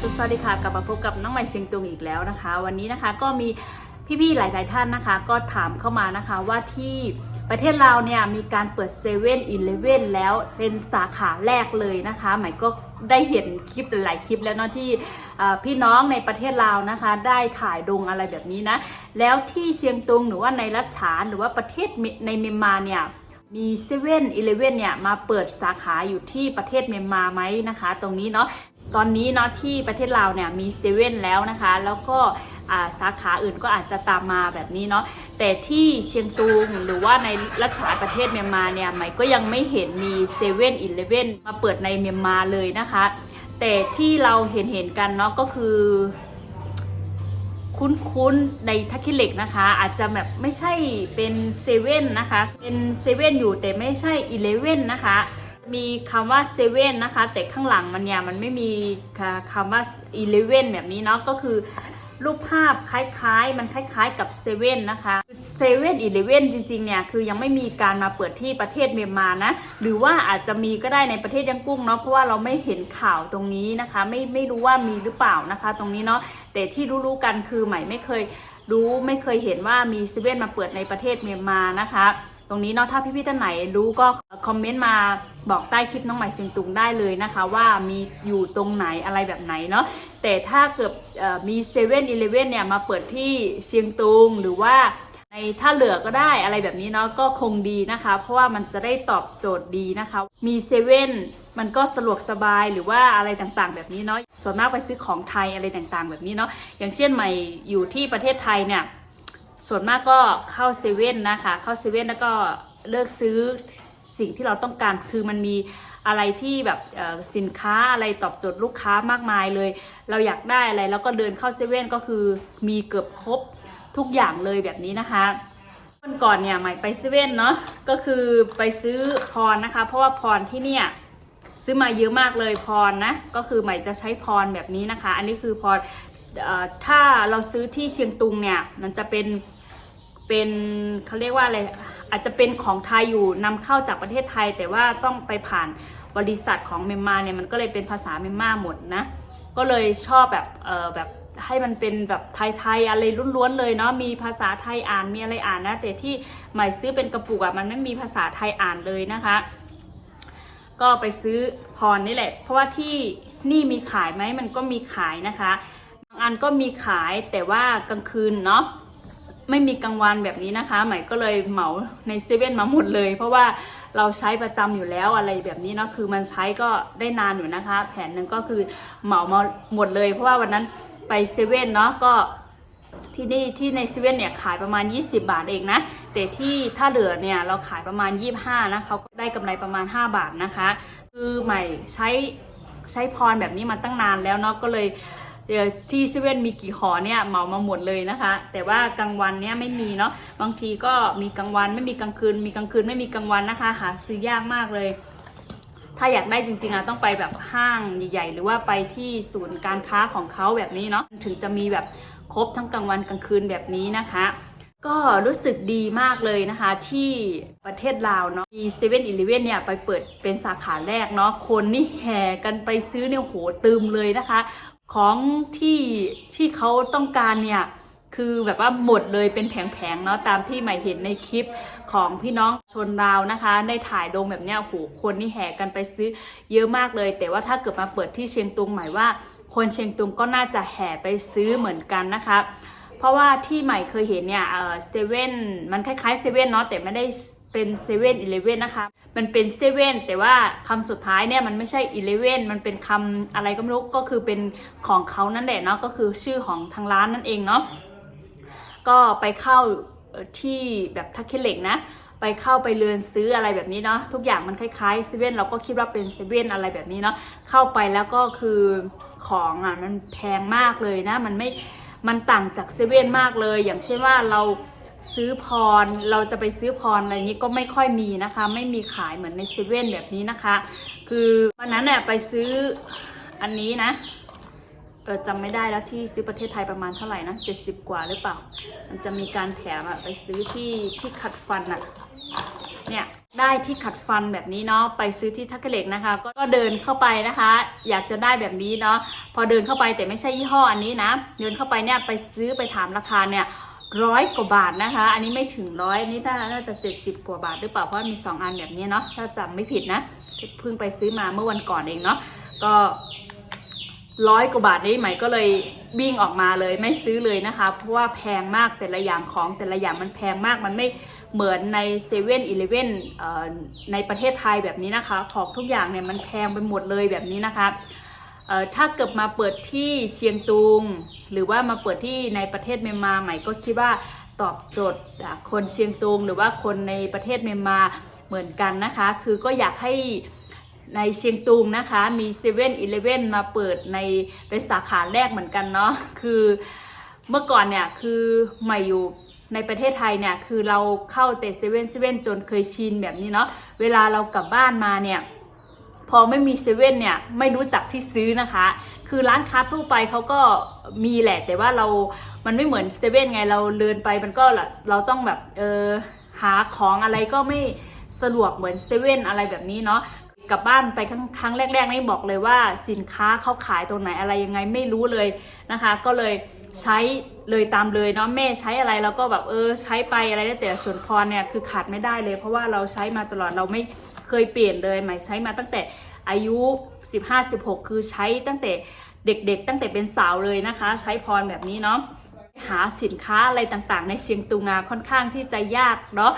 สวัสดีค่ะกลับมาพบกับน้องใหม่เสียงตุงอีกแล้วนะคะ วันนี้นะคะก็มีพี่ๆหลาย ๆ ท่านนะคะ ก็ถามเข้ามานะคะว่าที่ประเทศเราเนี่ยมีการเปิดเซเว่นอีเลเว่นแล้วเป็นสาขาแรกเลยนะคะใหม่ก็ได้เห็นคลิปหลายคลิปแล้วเนาะที่พี่น้องในประเทศลาวนะคะ ได้ถ่ายดงอะไรแบบนี้นะ แล้วที่เชียงตุงหรือว่าในรัชฉานหรือว่าประเทศในเมียนมาเนี่ยมีเซเว่นอีเลเว่นเนี่ยมาเปิดสาขาอยู่ที่ประเทศเมียนมาไหมนะคะ ตรงนี้เนาะ ตอนนี้เนาะที่ประเทศลาวเนี่ยมีเซเว่นแล้วนะคะ แล้วก็สาขาอื่นก็อาจจะตามมาแบบนี้เนาะแต่ที่เชียงตุงหรือว่าในรัชฉาประเทศเมียนมาเนี่ยไหมก็ยังไม่เห็นมีเซเว่นอีเลเว่นมาเปิดในเมียนมาเลยนะคะ แต่ที่เราเห็นเห็นกันเนาะก็คือคุ้นๆ ในทักคิเล็กนะคะ อาจจะแบบไม่ใช่เป็นเซเว่นนะคะ เป็นเซเว่นอยู่แต่ไม่ใช่อีเลเว่นนะคะ มีคำว่าเซเว่นนะคะ แต่ข้างหลังมันเนี่ยมันไม่มีคำว่าอีเลเว่นแบบนี้เนาะก็คือรูปภาพคล้ายๆ มันคล้ายๆกับเซเว่นนะคะเซเว่นอีเลเว่นจริงๆเนี่ยคือยังไม่มีการมาเปิดที่ประเทศเมียนมานะ หรือว่าอาจจะมีก็ได้ในประเทศยังกุ้งเนาะเพราะว่าเราไม่เห็นข่าวตรงนี้นะคะ ไม่ไม่รู้ว่ามีหรือเปล่านะคะ ตรงนี้เนาะแต่ที่รู้ๆกันคือใหม่ไม่เคยรู้ไม่เคยเห็นว่ามีเซเว่นมาเปิดในประเทศเมียนมานะคะ ตรงนี้เนาะถ้าพี่ๆท่านไหนรู้ก็คอมเมนต์มาบอกใต้คลิปน้องใหม่เชียงตุงได้เลยนะคะ ว่ามีอยู่ตรงไหนอะไรแบบไหนเนาะแต่ถ้าเกิดมีเซเว่นอีเลเว่นเนี่ยมาเปิดที่เชียงตุงหรือว่าในท่าเรือก็ได้อะไรแบบนี้เนาะก็คงดีนะคะ เพราะว่ามันจะได้ตอบโจทย์ดีนะคะ มีเซเว่นมันก็สะดวกสบายหรือว่าอะไรต่างๆ แบบนี้เนาะส่วนมากไปซื้อของไทยอะไรต่างๆ แบบนี้เนาะอย่างเช่นใหม่อยู่ที่ประเทศไทยเนี่ย ส่วนมากก็เข้าเซเว่นนะคะ เข้าเซเว่นแล้วก็เลือกซื้อสิ่งที่เราต้องการคือมันมีอะไรที่แบบสินค้าอะไรตอบโจทย์ลูกค้ามากมายเลย เราอยากได้อะไรแล้วก็เดินเข้าเซเว่นก็คือมีเกือบครบทุกอย่างเลยแบบนี้นะคะวันก่อนเนี่ยใหม่ไปเซเว่นเนาะก็คือไปซื้อพรนะคะ เพราะว่าพรที่เนี่ยซื้อมาเยอะมากเลยพรนะก็คือใหม่จะใช้พรแบบนี้นะคะ อันนี้คือพร ถ้าเราซื้อที่เชียงตุงเนี่ย มันจะเป็นเป็นเขาเรียกว่าอะไรอาจจะเป็นของไทยอยู่นำเข้าจากประเทศไทย แต่ว่าต้องไปผ่านบริษัทของเมียนมาเนี่ยมันก็เลยเป็นภาษาเมียนมาหมดนะ ก็เลยชอบแบบเออแบบให้มันเป็นแบบไทยๆอะไรล้วนๆเลยเนาะมีภาษาไทยอ่านมีอะไรอ่านนะ แต่ที่ใหม่ซื้อเป็นกระปุกอะมันไม่มีภาษาไทยอ่านเลยนะคะ ก็ไปซื้อพรนี่แหละ เพราะว่าที่นี่มีขายไหมมันก็มีขายนะคะ อันก็มีขายแต่ว่ากลางคืนเนาะไม่มีกลางวันแบบนี้นะคะ ใหม่ก็เลยเหมาในเซเว่นมาหมดเลย เพราะว่าเราใช้ประจำอยู่แล้วอะไรแบบนี้เนาะคือมันใช้ก็ได้นานอยู่นะคะ แผนหนึ่งก็คือเหมามาหมดเลย เพราะว่าวันนั้นไปเซเว่นเนาะก็ที่นี่ที่ในเซเว่นเนี่ยขายประมาณ 20 บาทเองนะ แต่ที่ท่าเรือเนี่ยเราขายประมาณ 25นะเขาก็ได้กำไรประมาณ 5 บาทนะคะ คือใหม่ใช้ใช้พรแบบนี้มาตั้งนานแล้วเนาะก็เลย เอ่อที่เซเว่นมีกี่หอเนี่ยเหมามาหมดเลยนะคะ แต่ว่ากลางวันเนี่ยไม่มีเนาะบางทีก็มีกลางวันไม่มีกลางคืน มีกลางคืนไม่มีกลางวันนะคะ หาซื้อยากมากเลย ถ้าอยากได้จริงๆอะต้องไปแบบห้างใหญ่ ๆ หรือว่าไปที่ศูนย์การค้าของเขาแบบนี้เนาะถึงจะมีแบบครบทั้งกลางวันกลางคืนแบบนี้นะคะก็รู้สึกดีมากเลยนะคะที่ประเทศลาวเนาะมีเซเว่นอีเลเว่นเนี่ยไปเปิดเป็นสาขาแรกเนาะคนนี่แห่กันไปซื้อเนี่ยโหตืมเลยนะคะ ของที่ที่เขาต้องการเนี่ยคือแบบว่าหมดเลยเป็นแผงๆเนาะตามที่ใหม่เห็นในคลิปของพี่น้องชนดาวนะคะ ได้ถ่ายลงแบบเนี้ยโอ้โหคนนี่แห่กันไปซื้อเยอะมากเลย แต่ว่าถ้าเกิดมาเปิดที่เชียงตุงหมายว่า คนเชียงตุงก็น่าจะแห่ไปซื้อเหมือนกันนะคะเพราะว่าที่ใหม่เคยเห็นเนี่ยเออเซเว่นมันคล้ายๆเซเว่นเนาะแต่ไม่ได้ เป็นเซเว่นอีเลเว่นนะคะ มันเป็นเซเว่นแต่ว่าคำสุดท้ายเนี่ยมันไม่ใช่อีเลเว่นมันเป็นคำอะไรก็ไม่รู้ก็คือเป็นของเขานั่นแหละเนาะก็คือชื่อของทางร้านนั่นเองเนาะก็ไปเข้าที่แบบทักเคเล็กนะ ไปเข้าไปเรือนซื้ออะไรแบบนี้เนาะทุกอย่างมันคล้ายๆเซเว่นเราก็คิดว่าเป็นเซเว่นอะไรแบบนี้เนาะเข้าไปแล้วก็คือของอะมันแพงมากเลยนะ มันไม่มันต่างจากเซเว่นมากเลย อย่างเช่นว่าเรา ซื้อพรเราจะไปซื้อพรอะไรนี้ก็ไม่ค่อยมีนะคะ ไม่มีขายเหมือนในเซเว่นแบบนี้นะคะ คือวันนั้นเนี่ยไปซื้ออันนี้นะเออจำไม่ได้แล้วที่ซื้อประเทศไทยประมาณเท่าไหร่นะ70 กว่าหรือเปล่า มันจะมีการแถมอะไปซื้อที่ที่ขัดฟันอะเนี่ยได้ที่ขัดฟันแบบนี้เนาะไปซื้อที่ทักเกเล็กนะคะ ก็ก็เดินเข้าไปนะคะ อยากจะได้แบบนี้เนาะพอเดินเข้าไปแต่ไม่ใช่ยี่ห้ออันนี้นะ เดินเข้าไปเนี่ยไปซื้อไปถามราคาเนี่ย ร้อยกว่าบาทนะคะ อันนี้ไม่ถึงร้อยอันนี้น่าจะเจ็ดสิบกว่าบาทหรือเปล่าเพราะมีสองอันแบบนี้เนาะถ้าจำไม่ผิดนะเพิ่งไปซื้อมาเมื่อวันก่อนเองเนาะก็ร้อยกว่าบาทนี้ใหม่ก็เลยวิ่งออกมาเลยไม่ซื้อเลยนะคะ เพราะว่าแพงมากแต่ละอย่างของแต่ละอย่างมันแพงมากมันไม่เหมือนในเซเว่นอีเลเว่นในประเทศไทยแบบนี้นะคะ ของทุกอย่างเนี่ยมันแพงไปหมดเลยแบบนี้นะคะถ้าเกิดมาเปิดที่เชียงตุง หรือว่ามาเปิดที่ในประเทศเมียนมาใหม่ก็คิดว่าตอบโจทย์คนเชียงตุง หรือว่าคนในประเทศเมียนมาเหมือนกันนะคะ คือก็อยากให้ในเชียงตุงนะคะมีเซเว่นอีเลเว่นมาเปิดในเป็นสาขาแรกเหมือนกันเนาะคือเมื่อก่อนเนี่ยคือใหม่อยู่ในประเทศไทยเนี่ยคือเราเข้าแต่เซเว่นเซเว่นจนเคยชินแบบนี้เนาะเวลาเรากลับบ้านมาเนี่ยพอไม่มีเซเว่นเนี่ยไม่รู้จักที่ซื้อนะคะ คือร้านค้าทั่วไปเขาก็มีแหละ แต่ว่าเรา มันไม่เหมือนสเซเว่นไง เราเดินไปมันก็เราต้องแบบเออหาของอะไรก็ไม่สะดวกเหมือนสเซเว่นอะไรแบบนี้เนาะกลับบ้านไปครั้งครั้งแรกๆนี่บอกเลยว่าสินค้าเขาขายตรงไหนอะไรยังไงไม่รู้เลยนะคะ ก็เลยใช้เลยตามเลยเนาะแม่ใช้อะไรเราก็แบบเออใช้ไปอะไรได้แต่ส่วนพรเนี่ยคือขาดไม่ได้เลย เพราะว่าเราใช้มาตลอดเราไม่เคยเปลี่ยนเลยหมายใช้มาตั้งแต่ อายุ 15-16 คือใช้ตั้งแต่เด็กๆ ตั้งแต่เป็นสาวเลยนะคะ ใช้พรแบบนี้เนาะหาสินค้าอะไรต่างๆ ในเชียงตุงาค่อนข้างที่จะยากเนาะ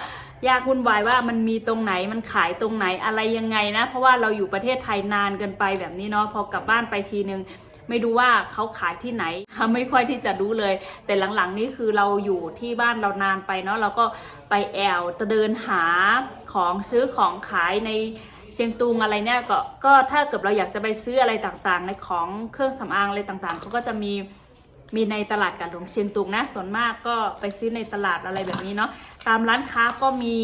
ยากวุ่นวายว่ามันมีตรงไหนมันขายตรงไหนอะไรยังไงนะ เพราะว่าเราอยู่ประเทศไทยนานเกินไปแบบนี้เนาะพอกลับบ้านไปทีนึงไม่รู้ว่าเขาขายที่ไหนไม่ค่อยที่จะรู้เลย แต่หลังๆนี้คือเราอยู่ที่บ้านเรานานไปเนาะเราก็ไปแอลเดินหาของซื้อของขายใน เชียงตุงอะไรเนี่ยก็ก็ถ้าเกิดเราอยากจะไปซื้ออะไรต่างๆ ในของเครื่องสำอางอะไรต่างๆเขาก็จะมีมีในตลาดกัดหลงเชียงตุงนะส่วนมากก็ไปซื้อในตลาดอะไรแบบนี้เนาะตามร้านค้าก็มี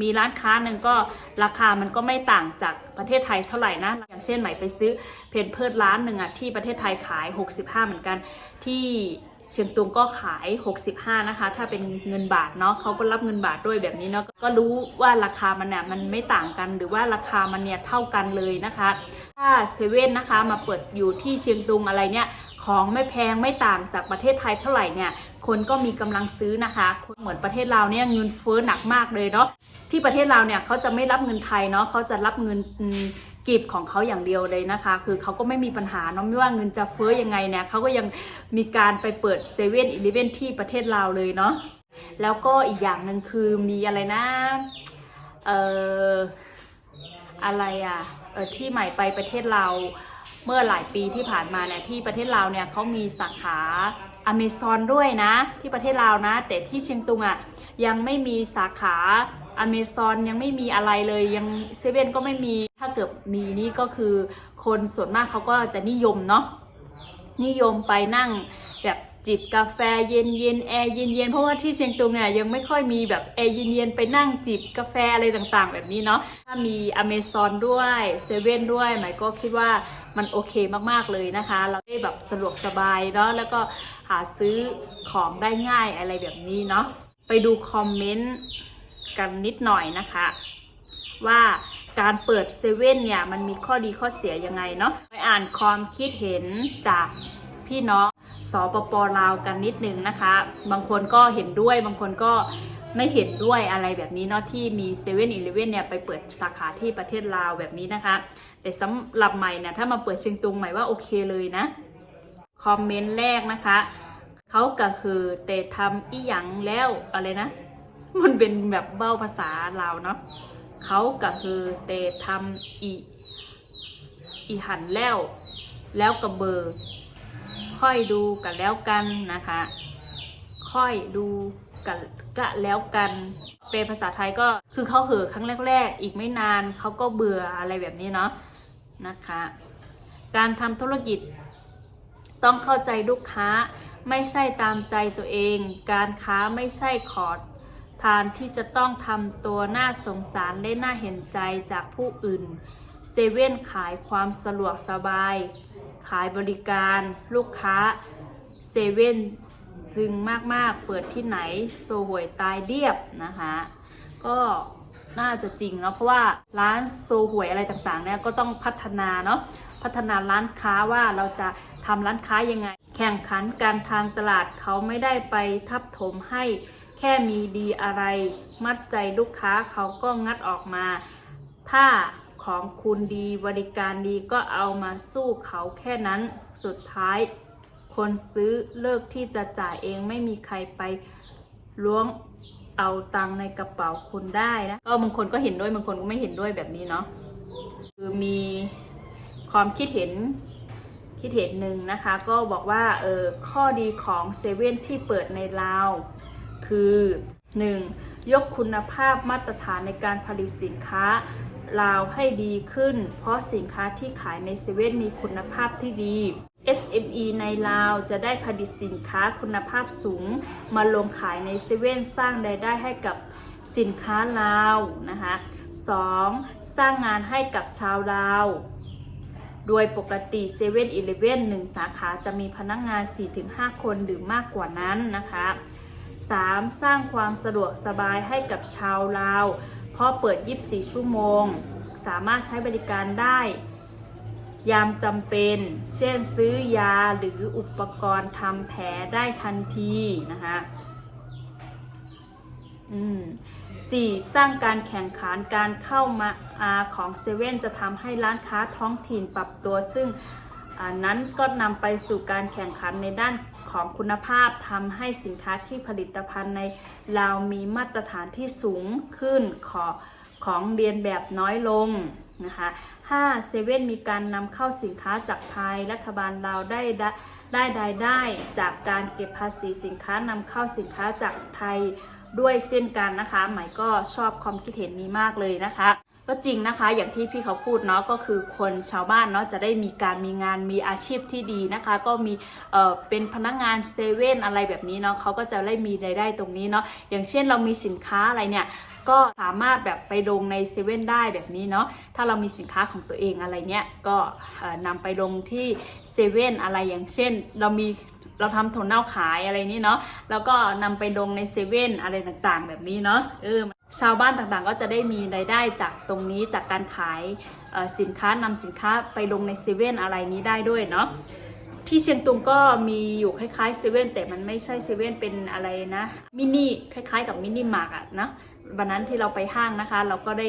มีร้านค้าหนึ่งก็ราคามันก็ไม่ต่างจากประเทศไทยเท่าไหร่นะ อย่างเช่นใหม่ไปซื้อเพนเพิร์ดร้านหนึ่งอะที่ประเทศไทยขาย 65 เหมือนกันที่ เชียงตุงก็ขาย 65 นะคะ ถ้าเป็นเงินบาทเนาะเขาก็รับเงินบาทด้วยแบบนี้เนาะก็รู้ว่าราคามันเนี่ยมันไม่ต่างกันหรือว่าราคามันเนี่ยเท่ากันเลยนะคะ ถ้าเซเว่นนะคะมาเปิดอยู่ที่เชียงตุงอะไรเนี่ยของไม่แพงไม่ต่างจากประเทศไทยเท่าไหร่เนี่ยคนก็มีกำลังซื้อนะคะคนเหมือนประเทศเราเนี่ยเงินเฟ้อหนักมากเลยเนาะที่ประเทศเราเนี่ยเขาจะไม่รับเงินไทยเนาะเขาจะรับเงินกีบของเขาอย่างเดียวเลยนะคะ คือเขาก็ไม่มีปัญหาเนาะไม่ว่าเงินจะเฟ้อยังไงเนี่ยเขาก็ยังมีการไปเปิดเซเว่นอีเลเว่นที่ประเทศลาวเลยเนาะแล้วก็อีกอย่างหนึ่งคือมีอะไรนะเอ่ออะไรอะเออที่ใหม่ไปประเทศลาวเมื่อหลายปีที่ผ่านมาเนี่ยที่ประเทศลาวเนี่ยเขามีสาขาอเมซอนด้วยนะ ที่ประเทศลาวนะ แต่ที่เชียงตุงอะยังไม่มีสาขา อเมซอนยังไม่มีอะไรเลยยังเซเว่นก็ไม่มีถ้าเกิดมีนี่ก็คือคนส่วนมากเขาก็จะนิยมเนาะนิยมไปนั่งแบบจิบกาแฟเย็นเย็นแอร์เย็นเย็นเพราะว่าที่เชียงตุงเนี่ยยังไม่ค่อยมีแบบแอร์เย็นเย็นไปนั่งจิบกาแฟอะไรต่างๆ แบบนี้เนาะถ้ามีอเมซอนด้วยเซเว่นด้วยหมายก็คิดว่ามันโอเคมากๆเลยนะคะ เราได้แบบสะดวกสบายเนาะแล้วก็หาซื้อของได้ง่ายอะไรแบบนี้เนาะไปดูคอมเมนต์ กันนิดหน่อยนะคะ ว่าการเปิดเซเว่นเนี่ยมันมีข้อดีข้อเสียยังไงเนาะไปอ่านความคิดเห็นจากพี่น้องสปปลาวกันนิดนึงนะคะ บางคนก็เห็นด้วยบางคนก็ไม่เห็นด้วยอะไรแบบนี้เนาะที่มีเซเว่นอีเลเว่นเนี่ยไปเปิดสาขาที่ประเทศลาวแบบนี้นะคะ แต่สำหรับใหม่เนี่ยถ้ามาเปิดเชียงตุงใหม่ว่าโอเคเลยนะ คอมเมนต์แรกนะคะ เขาก็คือแต่ทำอีหยังแล้วอะไรนะ มันเป็นแบบเบ้าภาษาลาวเนาะเขาก็คือเตทำอีอีหันแล้ว แล้วกระเบอร์ค่อยดูกันแล้วกันนะคะ ค่อยดูกันกะแล้วกันเป็นภาษาไทยก็คือเขาเหอครั้งแรก ๆ อีกไม่นานเขาก็เบื่ออะไรแบบนี้เนาะนะคะ การทำธุรกิจ ต้องเข้าใจลูกค้าไม่ใช่ตามใจตัวเอง การค้าไม่ใช่ขอ ทานที่จะต้องทำตัวน่าสงสารและน่าเห็นใจจากผู้อื่น เซเว่นขายความสะดวกสบาย ขายบริการลูกค้า เซเว่นจึงมาก ๆ เปิดที่ไหนโซหวยตายเรียบนะคะ ก็น่าจะจริงเนาะเพราะว่าร้านโซหวยอะไรต่างๆเนี่ยก็ต้องพัฒนาเนาะพัฒนาร้านค้าว่าเราจะทำร้านค้ายังไง แข่งขันการทางตลาดเขาไม่ได้ไปทับถมให้ แค่มีดีอะไร มัดใจลูกค้าเขาก็งัดออกมา ถ้าของคุณดีบริการดีก็เอามาสู้เขาแค่นั้นสุดท้าย คนซื้อเลิกที่จะจ่ายเองไม่มีใครไปล้วงเอาตังในกระเป๋าคุณได้นะก็บางคนก็เห็นด้วยบางคนก็ไม่เห็นด้วยแบบนี้เนาะคือมีความคิดเห็นคิดเห็นหนึ่งนะคะ ก็บอกว่าเออข้อดีของเซเว่นที่เปิดในลาว คือ 1. ยกคุณภาพมาตรฐานในการผลิตสินค้าลาวให้ดีขึ้น เพราะสินค้าที่ขายในเซเว่นมีคุณภาพที่ดี SME ในลาวจะได้ผลิตสินค้าคุณภาพสูง มาลงขายในเซเว่นสร้างรายได้ให้กับสินค้าลาวนะคะ 2. สร้างงานให้กับชาวลาว โดยปกติ7 e เ e ่ e อหนึ่งสาขาจะมีพนักงงาน 4-5 คนหรือมากกว่านั้นนะคะ 3. สร้างความสะดวกสบายให้กับชาวลาว เพราะเปิด 24 ชั่วโมง สามารถใช้บริการได้ ยามจำเป็น เช่นซื้อยาหรืออุปกรณ์ทำแผลได้ทันทีนะคะสี่สร้างการแข่งขันการเข้ามาอาของเซเว่นจะทำให้ร้านค้าท้องถิ่นปรับตัวซึ่งอันนั้นก็นำไปสู่การแข่งขันในด้าน ของคุณภาพทำให้สินค้าที่ผลิตภัณฑ์ในลาวมีมาตรฐานที่สูงขึ้นขอของเรียนแบบน้อยลงนะคะ5เซเว่นมีการนำเข้าสินค้าจากไทยรัฐบาลลาวได้ได้ได้รายได้จากการเก็บภาษีสินค้านำเข้าสินค้าจากไทยด้วยเช่นกันนะคะหมายก็ชอบความคิดเห็นนี้มากเลยนะคะ ก็จริงนะคะอย่างที่พี่เขาพูดเนาะก็คือคนชาวบ้านเนาะจะได้มีการมีงานมีอาชีพที่ดีนะคะ ก็มีเอ่อเป็นพนักงานเซเว่นอะไรแบบนี้เนาะเขาก็จะได้มีรายได้ตรงนี้เนาะอย่างเช่นเรามีสินค้าอะไรเนี่ยก็สามารถแบบไปลงในเซเว่นได้แบบนี้เนาะถ้าเรามีสินค้าของตัวเองอะไรเนี่ยก็เอ่อนำไปลงที่เซเว่นอะไรอย่างเช่น เรามีเราทำถั่วเน่าขายอะไรนี้เนาะแล้วก็นำไปลงในเซเว่นอะไรต่างๆ แบบนี้เนาะเออ ชาวบ้านต่างๆ ก็จะได้มีรายได้จากตรงนี้จากการขายสินค้านำสินค้าไปลงในเซเว่นอะไรนี้ได้ด้วยเนาะที่เชียงตุงก็มีอยู่คล้ายๆเซเว่นแต่มันไม่ใช่เซเว่นเป็นอะไรนะมินิคล้ายๆ กับมินิมาร์กอะนะวันนั้นที่เราไปห้างนะคะ เราก็ได้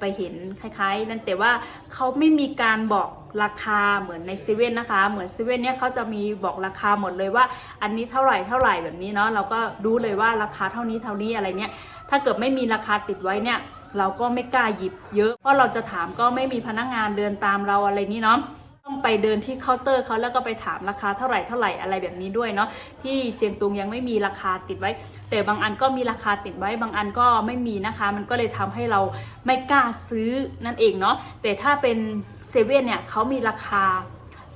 ไปเห็นคล้ายๆ นั่นแต่ว่าเขาไม่มีการบอกราคาเหมือนในเซเว่นนะคะ เหมือนเซเว่นเนี่ยเขาจะมีบอกราคาหมดเลยว่า อันนี้เท่าไหร่เท่าไหร่แบบนี้เนาะเราก็รู้เลยว่าราคาเท่านี้เท่านี้อะไรเนี่ย ถ้าเกิดไม่มีราคาติดไว้เนี่ย เราก็ไม่กล้าหยิบเยอะ เพราะเราจะถามก็ไม่มีพนักงานเดินตามเราอะไรนี้เนาะต้องไปเดินที่เคาน์เตอร์เขาแล้วก็ไปถามราคาเท่าไหร่เท่าไหร่อะไรแบบนี้ด้วยเนาะที่เชียงตุงยังไม่มีราคาติดไว้ แต่บางอันก็มีราคาติดไว้ บางอันก็ไม่มีนะคะ มันก็เลยทำให้เราไม่กล้าซื้อนั่นเองเนาะแต่ถ้าเป็นเซเว่นเนี่ยเขามีราคา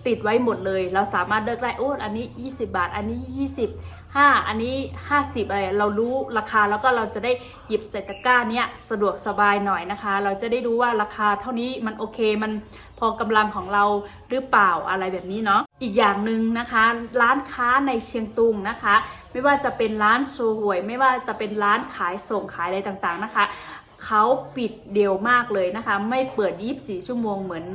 ติดไว้หมดเลย เราสามารถเลือกได้โอ้อันนี้ 20 บาท อันนี้ 20 5 อันนี้ 50อะไรเรารู้ราคาแล้วก็เราจะได้หยิบใส่ตะกร้าเนี้ยสะดวกสบายหน่อยนะคะ เราจะได้รู้ว่าราคาเท่านี้มันโอเคมันพอกำลังของเราหรือเปล่าอะไรแบบนี้เนาะอีกอย่างหนึ่งนะคะ ร้านค้าในเชียงตุงนะคะ ไม่ว่าจะเป็นร้านโชว์หวย ไม่ว่าจะเป็นร้านขายส่งขายอะไรต่างๆนะคะเขาปิดเดียวมากเลยนะคะ ไม่เปิด 24 ชั่วโมงเหมือน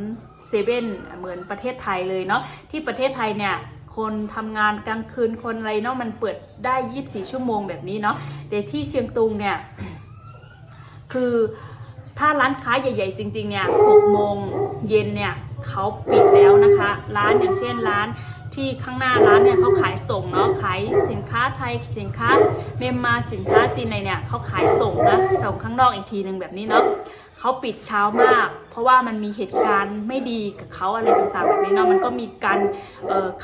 เซเว่นเหมือนประเทศไทยเลยเนาะที่ประเทศไทยเนี่ยคนทำงานกลางคืนคนอะไรเนาะมันเปิดได้ 24 ชั่วโมงแบบนี้เนาะแต่ที่เชียงตุงเนี่ยคือถ้าร้านค้าใหญ่ ๆ จริง ๆ เนี่ย6โมงเย็นเนี่ยเขาปิดแล้วนะคะ ร้านอย่างเช่นร้านที่ข้างหน้าร้านเนี่ยเขาขายส่งเนาะขายสินค้าไทยสินค้าเมียนมาสินค้าจีนอะไรเนี่ยเขาขายส่งนะส่งข้างนอกอีกทีหนึ่งแบบนี้เนาะ เขาปิดเช้ามาก เพราะว่ามันมีเหตุการณ์ไม่ดีกับเขาอะไรต่างๆแบบนี้เนาะมันก็มีการ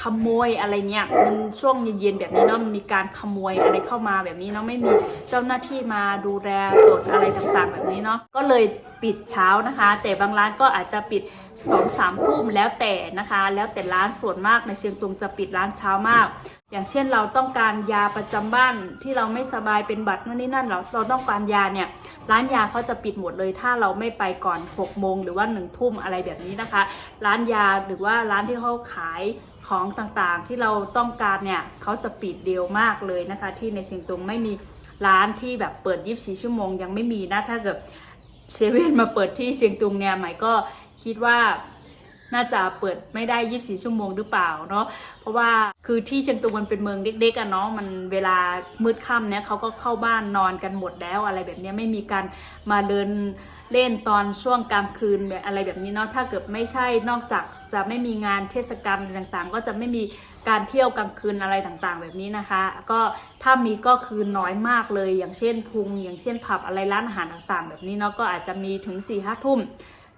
ขโมยอะไรเนี่ยมันช่วงเย็นๆแบบนี้เนาะมันมีการขโมยอะไรเข้ามาแบบนี้เนาะไม่มีเจ้าหน้าที่มาดูแลตรวจอะไรต่างๆ แบบนี้เนาะก็เลยปิดเช้านะคะ แต่บางร้านก็อาจจะปิด2องสามทุ่มแล้วแต่นะคะ แล้วแต่ร้านส่วนมากในเชียงตุงจะปิดร้านเช้ามาก อย่างเช่นเราต้องการยาประจำบ้านที่เราไม่สบายเป็นบัตรนู่นนี่นั่นเราเราต้องการยาเนี่ย ร้านยาเขาจะปิดหมดเลย ถ้าเราไม่ไปก่อน6โมงหรือว่า1ทุ่มอะไรแบบนี้นะคะ ร้านยาหรือว่าร้านที่เขาขายของต่างๆ ที่เราต้องการเนี่ยเขาจะปิดเดียวมากเลยนะคะ ที่ในเชียงตุงไม่มีร้านที่แบบเปิด 24 ชั่วโมงยังไม่มีนะถ้าเกิดเซเว่นมาเปิดที่เชียงตุงเนี่ยหมายก็คิดว่า น่าจะเปิดไม่ได้ 24 ชั่วโมงหรือเปล่าเนาะเพราะว่าคือที่เชียงตุงมันเป็นเมืองเล็กๆอะเนาะมันเวลามืดค่ำเนี่ยเขาก็เข้าบ้านนอนกันหมดแล้วอะไรแบบนี้ไม่มีการมาเดินเล่นตอนช่วงกลางคืนแบบอะไรแบบนี้เนาะถ้าเกิดไม่ใช่นอกจากจะไม่มีงานเทศกาลต่างๆ ก็จะไม่มีการเที่ยวกลางคืนอะไรต่างๆ แบบนี้นะคะ ก็ถ้ามีก็คือน้อยมากเลย อย่างเช่นพุง อย่างเช่นผับอะไรร้านอาหารต่างๆ แบบนี้เนาะก็อาจจะมีถึง4ี่ห้าทุ่ม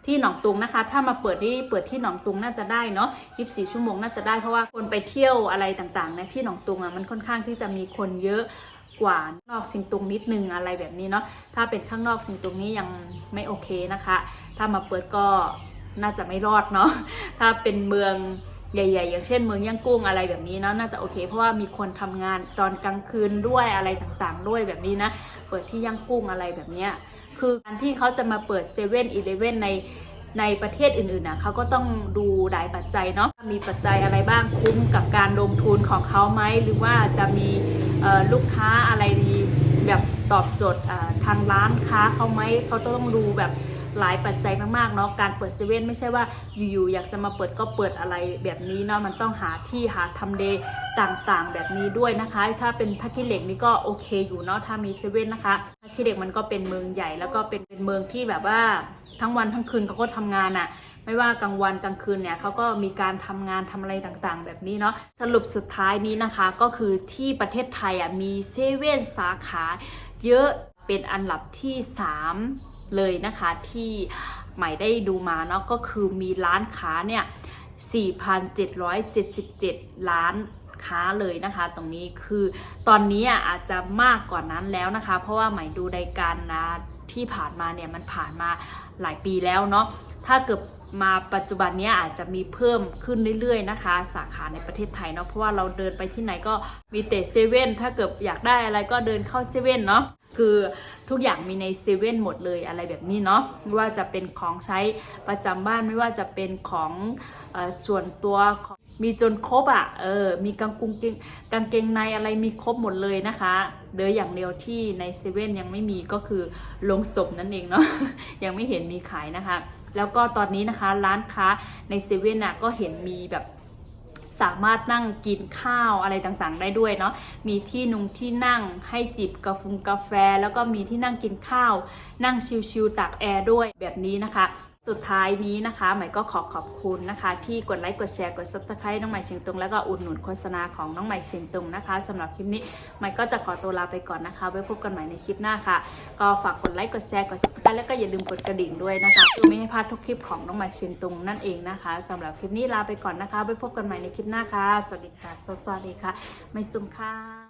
ที่หนองตุงนะคะ ถ้ามาเปิดที่เปิดที่หนองตุงน่าจะได้เนาะ24 ชั่วโมงน่าจะได้เพราะว่าคนไปเที่ยวอะไรต่างๆในที่หนองตุงอะมันค่อนข้างที่จะมีคนเยอะกว่านอกสิงตุงนิดนึงอะไรแบบนี้เนาะถ้าเป็นข้างนอกสิงตุงนี้ยังไม่โอเคนะคะ ถ้ามาเปิดก็น่าจะไม่รอดเนาะถ้าเป็นเมืองใหญ่ๆ อย่างเช่นเมืองย่างกุ้งอะไรแบบนี้เนาะน่าจะโอเค เพราะว่ามีคนทำงานตอนกลางคืนด้วยอะไรต่างๆ ด้วยแบบนี้นะ เปิดที่ย่างกุ้งอะไรแบบเนี้ย คือการที่เขาจะมาเปิด7 e เ e ่ e อีเลเว่นในในประเทศอื่นๆนะเขาก็ต้องดูหลายปัจจัยเนาะมีปัจจัยอะไรบ้างคุ้มกับการลงทุนของเขาไหมหรือว่าจะมีลูกค้าอะไรดีแบบตอบโจทย์ทางร้านค้าเขาไหมเขาต้องดูแบบหลายปัจจัยมากๆเนาะการเปิดเซเว่นไม่ใช่ว่าอยู่ๆอยากจะมาเปิดก็เปิดอะไรแบบนี้เนาะมันต้องหาที่หาทำเลต่างๆ แบบนี้ด้วยนะคะ ถ้าเป็นทักกิเหล็กนี่ก็โอเคอยู่เนาะถ้ามีเซเว่นนะคะ ทักกิเหล็กมันก็เป็นเมืองใหญ่แล้วก็เป็นเป็นเมืองที่แบบว่าทั้งวันทั้งคืนเขาก็ทำงานอะ่ะ ไม่ว่ากลางวันกลางคืนเนี่ยเขาก็มีการทำงานทำอะไรต่างๆ แบบนี้เนาะสรุปสุดท้ายนี้นะคะ ก็คือที่ประเทศไทยอะมีเซเว่นสาขาเยอะเป็นอันดับที่ 3 เลยนะคะที่ใหม่ได้ดูมาเนาะก็คือมีร้านค้าเนี่ย 4,777 ล้าน ค้าเลยนะคะ ตรงนี้คือตอนนี้อาจจะมากกว่านั้นแล้วนะคะ เพราะว่าหม่ดูรายการนะที่ผ่านมาเนี่ยมันผ่านมาหลายปีแล้วเนาะถ้าเกิดมาปัจจุบันนี้อาจจะมีเพิ่มขึ้นเรื่อยๆนะคะ สาขาในประเทศไทยเนาะเพราะว่าเราเดินไปที่ไหนก็มีแต่เซเว่นถ้าเกิดอยากได้อะไรก็เดินเข้าเซเว่นเนาะคือทุกอย่างมีในเซเว่นหมดเลยอะไรแบบนี้เนาะไม่ว่าจะเป็นของใช้ประจำบ้านไม่ว่าจะเป็นของอส่วนตัวของ มีจนครบอะ่ะ เออ มีกางกุงเกงกางเกงในอะไรมีครบหมดเลยนะคะ เดยอย่างเดียวที่ในเซเว่นยังไม่มีก็คือลงศพนั่นเองเนาะ ยังไม่เห็นมีขายนะคะ แล้วก็ตอนนี้นะคะร้านค้าในเซเว่นน่ะก็เห็นมีแบบสามารถนั่งกินข้าวอะไรต่างๆ ได้ด้วยเนาะ มีที่นุงที่นั่งให้จิบกาแฟกาแฟ แล้วก็มีที่นั่งกินข้าว นั่งชิลๆตากแอร์ด้วยแบบนี้นะคะ สุดท้ายนี้นะคะใหม่ก็ขอขอบคุณนะคะ ที่กดไลค์กดแชร์กด subscribe น้องใหม่เชียงตุงแล้วก็อุดหนุนโฆษณาของน้องใหม่เชียงตุงนะคะสำหรับคลิปนี้ใหม่ก็จะขอตัวลาไปก่อนนะคะ ไว้พบกันใหม่ในคลิปหน้าค่ะ ก็ฝากกดไลค์กดแชร์กด subscribe แล้วก็อย่าลืมกดกระดิ่งด้วยนะคะเพื่อไม่ให้พลาดทุกคลิปของน้องใหม่เชียงตุงนั่นเองนะคะสำหรับคลิปนี้ลาไปก่อนนะคะ ไว้พบกันใหม่ในคลิปหน้าค่ะสวัสดีค่ะสวัสดีค่ะ ไม่ซุ่มค่ะ